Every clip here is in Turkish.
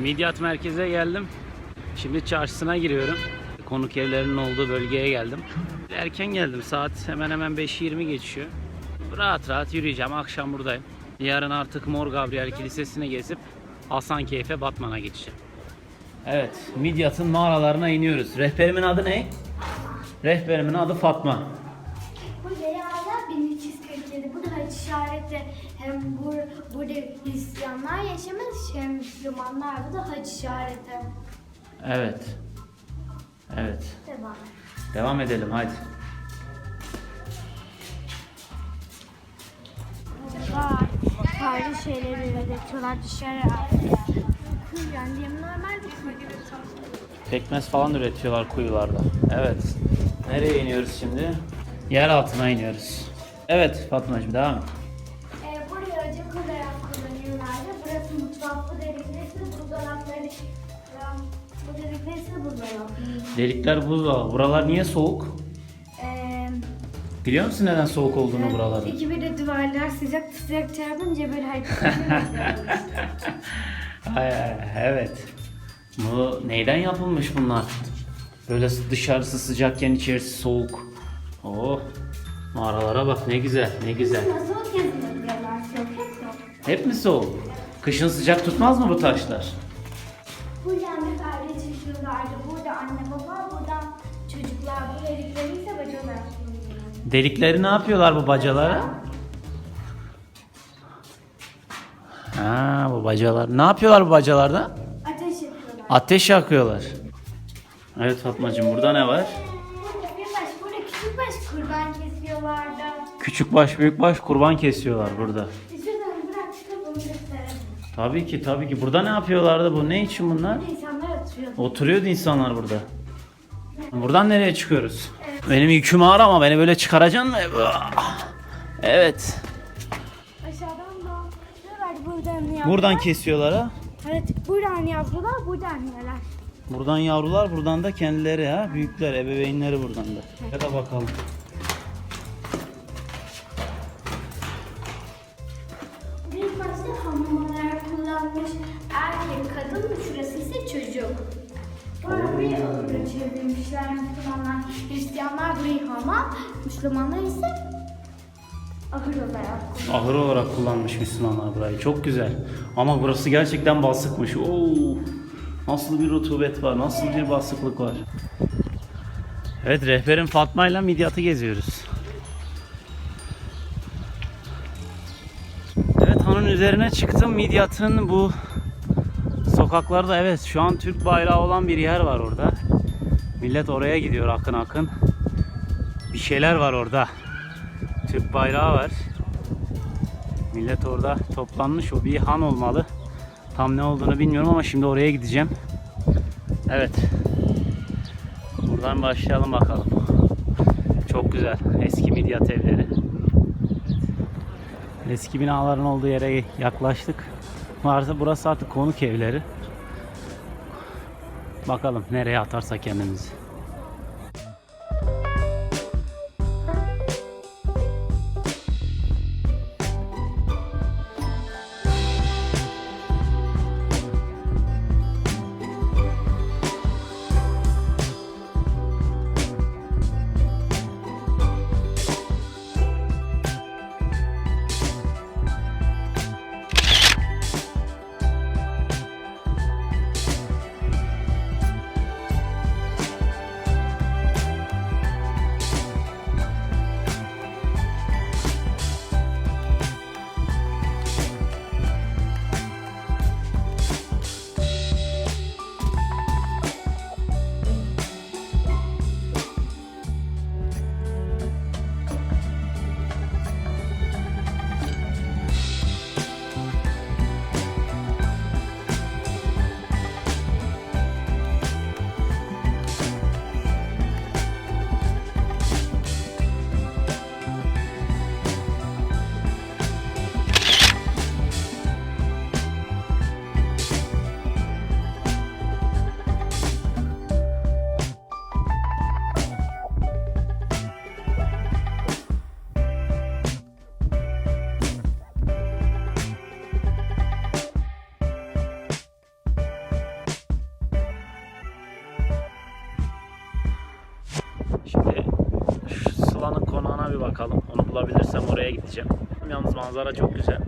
Midyat merkeze geldim. Şimdi çarşısına giriyorum. Konuk evlerinin olduğu bölgeye geldim. Erken geldim. Saat hemen hemen 5.20 geçiyor. Rahat rahat yürüyeceğim. Akşam buradayım. Yarın artık Mor Gabriel Kilisesi'ne gezip Hasankeyf'e Batman'a geçeceğim. Evet, Midyat'ın mağaralarına iniyoruz. Rehberimin adı ne? Rehberimin adı Fatma. Bu Leyla 1347. Bu da haç işareti. Hem bu, burada Hristiyanlar yaşamış hem Müslümanlar. Bu da haç işareti. Evet. Evet. Devam. Devam edelim hadi. Var. Farklı şeyleri üretiyorlar dışarı. Yani diyelim normal bir kuyu. Pekmez falan üretiyorlar kuyularda. Evet. Nereye iniyoruz şimdi? Yer altına iniyoruz. Evet Fatmacığım devam et. Bu deliklerisi buzdolapları. Delikler buzdolabı. Buralar niye soğuk? Ee, Biliyor musun neden soğuk olduğunu buraların? İki bir de duvarlar sıcak sıcak çarpınca böyle hareket Ay, ay, evet. Bu neyden yapılmış bunlar? Böyle dışarısı sıcakken içerisi soğuk. Oh. Mağaralara bak ne güzel ne güzel. Yok hep. Hep mi soğuk? Kışın sıcak tutmaz mı bu taşlar? Aile çıkıyorlardı. Burada anne baba, buradan çocuklar. Bu delikleri ise bacalar. Delikleri ne yapıyorlar bu bacalara? Ha bu bacalar. Ne yapıyorlar bu bacalarda? Ateş yapıyorlar. Ateş yakıyorlar. Evet Fatmacığım burada ne var? Burada bir baş, burada küçük baş kurban kesiyorlardı. Küçük baş büyük baş kurban kesiyorlar burada. Şuradan bırak çıkıp onu gösterelim. Tabii ki tabii ki. Burada ne yapıyorlardı bu? Ne için bunlar? Burada Oturuyordu insanlar burada. Buradan nereye çıkıyoruz? Benim yüküm ağır ama beni böyle çıkaracaksın mı? Evet. Aşağıdan da var buradan yavrular? Buradan kesiyorlar ha. Evet buradan yavrular buradan anneler. Buradan yavrular, buradan da kendileri ha. Büyükler, ebeveynleri buradan da. Hadi bakalım. Çevirmişler Müslümanlar. Hristiyanlar burayı hamam, Müslümanlar ise ahır olarak kullanmış. Ahır olarak kullanmış Müslümanlar burayı. Çok güzel. Ama burası gerçekten basıkmış. Oo. Nasıl bir rutubet var, nasıl bir basıklık var. Evet, rehberim Fatma ile Midyat'ı geziyoruz. Evet, hanın üzerine çıktım. Midyat'ın bu sokaklarda evet şu an Türk bayrağı olan bir yer var orada. Millet oraya gidiyor akın akın. Bir şeyler var orada. Türk bayrağı var. Millet orada toplanmış. O bir han olmalı. Tam ne olduğunu bilmiyorum ama şimdi oraya gideceğim. Evet. Buradan başlayalım bakalım. Çok güzel. Eski midyat evleri. Eski binaların olduğu yere yaklaştık. Burası artık konuk evleri. Bakalım nereye atarsa kendimizi. Bir bakalım. Onu bulabilirsem oraya gideceğim. Yalnız manzara çok güzel.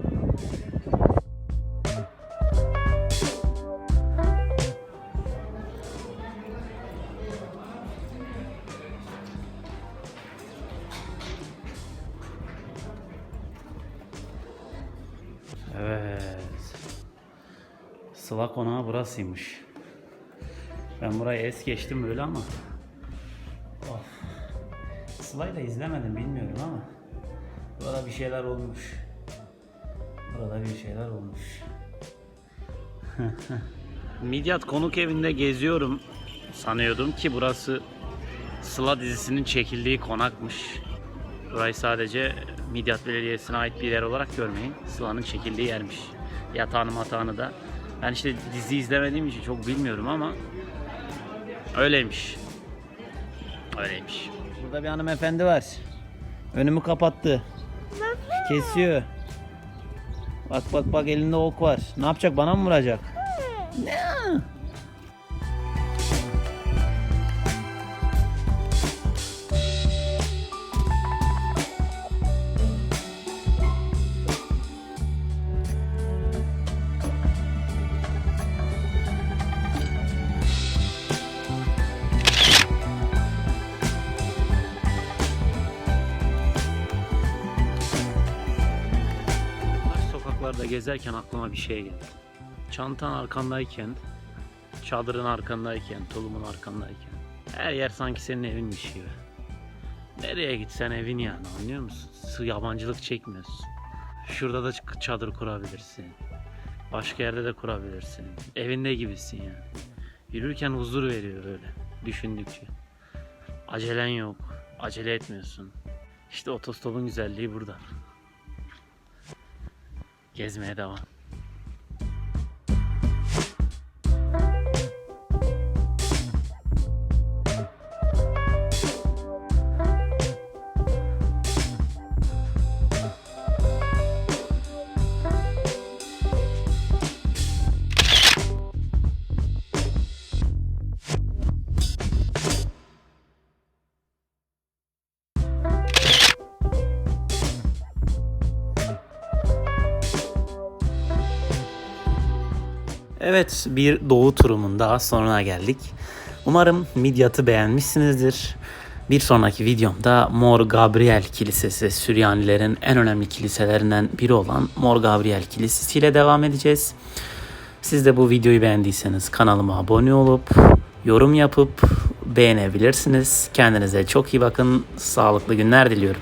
Evet. Sıla konağı burasıymış. Ben burayı es geçtim böyle ama. Da izlemedim bilmiyorum ama. Burada bir şeyler olmuş. Burada bir şeyler olmuş. Midyat konuk evinde geziyorum. Sanıyordum ki burası Sıla dizisinin çekildiği konakmış. Burayı sadece Midyat Belediyesi'ne ait bir yer olarak görmeyin. Sıla'nın çekildiği yermiş. Yatağını matağını da. Ben işte dizi izlemediğim için çok bilmiyorum ama öyleymiş. Öyleymiş. Burada bir hanımefendi var. Önümü kapattı. Kesiyor. Bak bak bak elinde ok var. Ne yapacak bana mı vuracak? Ne? Sokaklarda gezerken aklıma bir şey geldi. Çantan arkandayken, çadırın arkandayken, tulumun arkandayken her yer sanki senin evinmiş gibi. Nereye gitsen evin yani anlıyor musun? Yabancılık çekmiyorsun. Şurada da çadır kurabilirsin. Başka yerde de kurabilirsin. Evinde gibisin yani. Yürürken huzur veriyor böyle düşündükçe. Acelen yok. Acele etmiyorsun. İşte otostopun güzelliği burada. Gezmeye devam. Evet, bir doğu turumun daha sonuna geldik. Umarım Midyat'ı beğenmişsinizdir. Bir sonraki videomda Mor Gabriel Kilisesi, Süryanilerin en önemli kiliselerinden biri olan Mor Gabriel Kilisesi ile devam edeceğiz. Siz de bu videoyu beğendiyseniz kanalıma abone olup, yorum yapıp beğenebilirsiniz. Kendinize çok iyi bakın. Sağlıklı günler diliyorum.